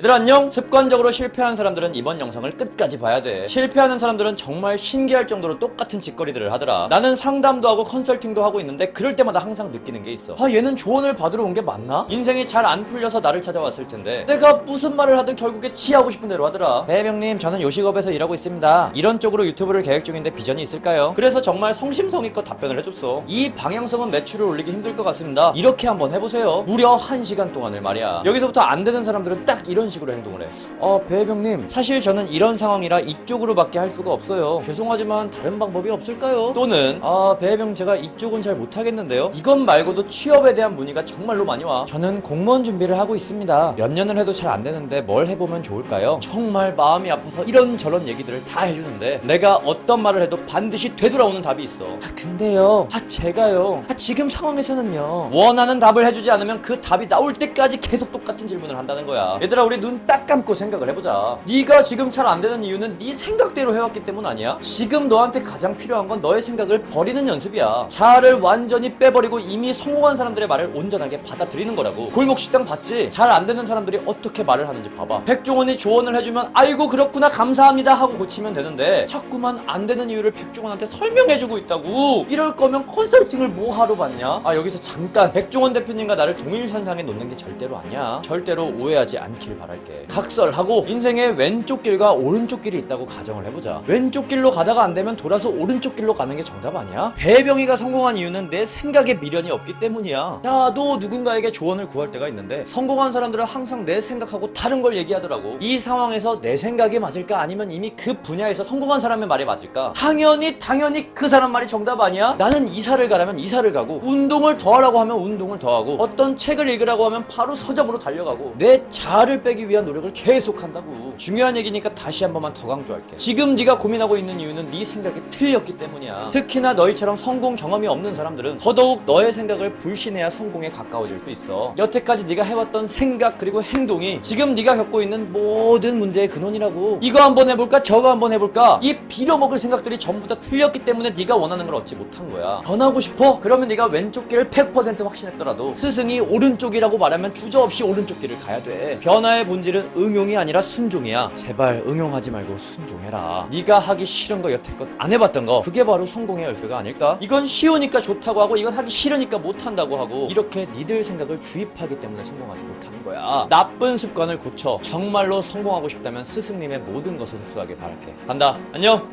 얘들아 안녕! 습관적으로 실패한 사람들은 이번 영상을 끝까지 봐야 돼. 실패하는 사람들은 정말 신기할 정도로 똑같은 짓거리들을 하더라. 나는 상담도 하고 컨설팅도 하고 있는데 그럴 때마다 항상 느끼는 게 있어. 아 얘는 조언을 받으러 온 게 맞나? 인생이 잘 안 풀려서 나를 찾아왔을 텐데 내가 무슨 말을 하든 결국에 치하고 싶은 대로 하더라. 배명님 저는 요식업에서 일하고 있습니다. 이런 쪽으로 유튜브를 계획 중인데 비전이 있을까요? 그래서 정말 성심성의껏 답변을 해줬어. 이 방향성은 매출을 올리기 힘들 것 같습니다. 이렇게 한번 해보세요. 무려 1시간 동안을 말이야. 여기서부터 안 되는 사람들은 딱 이런 식으로 행동을 해. 어, 배혜병님, 사실 저는 이런 상황이라 이쪽으로밖에 할 수가 없어요. 죄송하지만 다른 방법이 없을까요? 또는, 아, 배혜병 제가 이쪽은 잘 못하겠는데요? 이것 말고도 취업에 대한 문의가 정말로 많이 와. 저는 공무원 준비를 하고 있습니다. 몇 년을 해도 잘 안 되는데 뭘 해보면 좋을까요? 정말 마음이 아파서 이런저런 얘기들을 다 해주는데 내가 어떤 말을 해도 반드시 되돌아오는 답이 있어. 아, 근데요. 아, 제가요. 아, 지금 상황에서는요. 원하는 답을 해주지 않으면 그 답이 나올 때까지 계속 똑같은 질문을 한다는 거야. 얘들아, 우리 눈 딱 감고 생각을 해보자. 네가 지금 잘 안 되는 이유는 네 생각대로 해왔기 때문 아니야? 지금 너한테 가장 필요한 건 너의 생각을 버리는 연습이야. 자아를 완전히 빼버리고 이미 성공한 사람들의 말을 온전하게 받아들이는 거라고. 골목 식당 봤지? 잘 안 되는 사람들이 어떻게 말을 하는지 봐봐. 백종원이 조언을 해주면 아이고 그렇구나 감사합니다 하고 고치면 되는데 자꾸만 안 되는 이유를 백종원한테 설명해주고 있다고. 이럴 거면 컨설팅을 뭐 하러 받냐? 아 여기서 잠깐 백종원 대표님과 나를 동일선상에 놓는 게 절대로 아니야. 절대로 오해하지 않길 바 랄게. 각설하고 인생에 왼쪽 길과 오른쪽 길이 있다고 가정을 해보자. 왼쪽 길로 가다가 안 되면 돌아서 오른쪽 길로 가는 게 정답 아니야? 배병이가 성공한 이유는 내 생각에 미련이 없기 때문이야. 나도 누군가에게 조언을 구할 때가 있는데 성공한 사람들은 항상 내 생각하고 다른 걸 얘기하더라고. 이 상황에서 내 생각이 맞을까 아니면 이미 그 분야에서 성공한 사람의 말이 맞을까? 당연히 당연히 그 사람 말이 정답 아니야? 나는 이사를 가라면 이사를 가고 운동을 더 하라고 하면 운동을 더 하고 어떤 책을 읽으라고 하면 바로 서점으로 달려가고 내 자아를 빼기 위한 노력을 계속 한다고. 중요한 얘기니까 다시 한 번만 더 강조할게. 지금 네가 고민하고 있는 이유는 네 생각이 틀렸기 때문이야. 특히나 너희처럼 성공 경험이 없는 사람들은 더더욱 너의 생각을 불신해야 성공에 가까워질 수 있어. 여태까지 네가 해왔던 생각 그리고 행동이 지금 네가 겪고 있는 모든 문제의 근원이라고. 이거 한번 해볼까 저거 한번 해볼까 이 빌어먹을 생각들이 전부 다 틀렸기 때문에 네가 원하는 걸 얻지 못한 거야. 변하고 싶어? 그러면 네가 왼쪽 길을 100% 확신했더라도 스승이 오른쪽이라고 말하면 주저없이 오른쪽 길을 가야 돼. 변화의 본질은 응용이 아니라 순종이야. 제발 응용하지 말고 순종해라. 네가 하기 싫은 거 여태껏 안 해봤던 거 그게 바로 성공의 열쇠가 아닐까? 이건 쉬우니까 좋다고 하고 이건 하기 싫으니까 못한다고 하고 이렇게 니들 생각을 주입하기 때문에 성공하지 못하는 거야. 나쁜 습관을 고쳐 정말로 성공하고 싶다면 스승님의 모든 것을 흡수하길 바랄게. 간다. 안녕.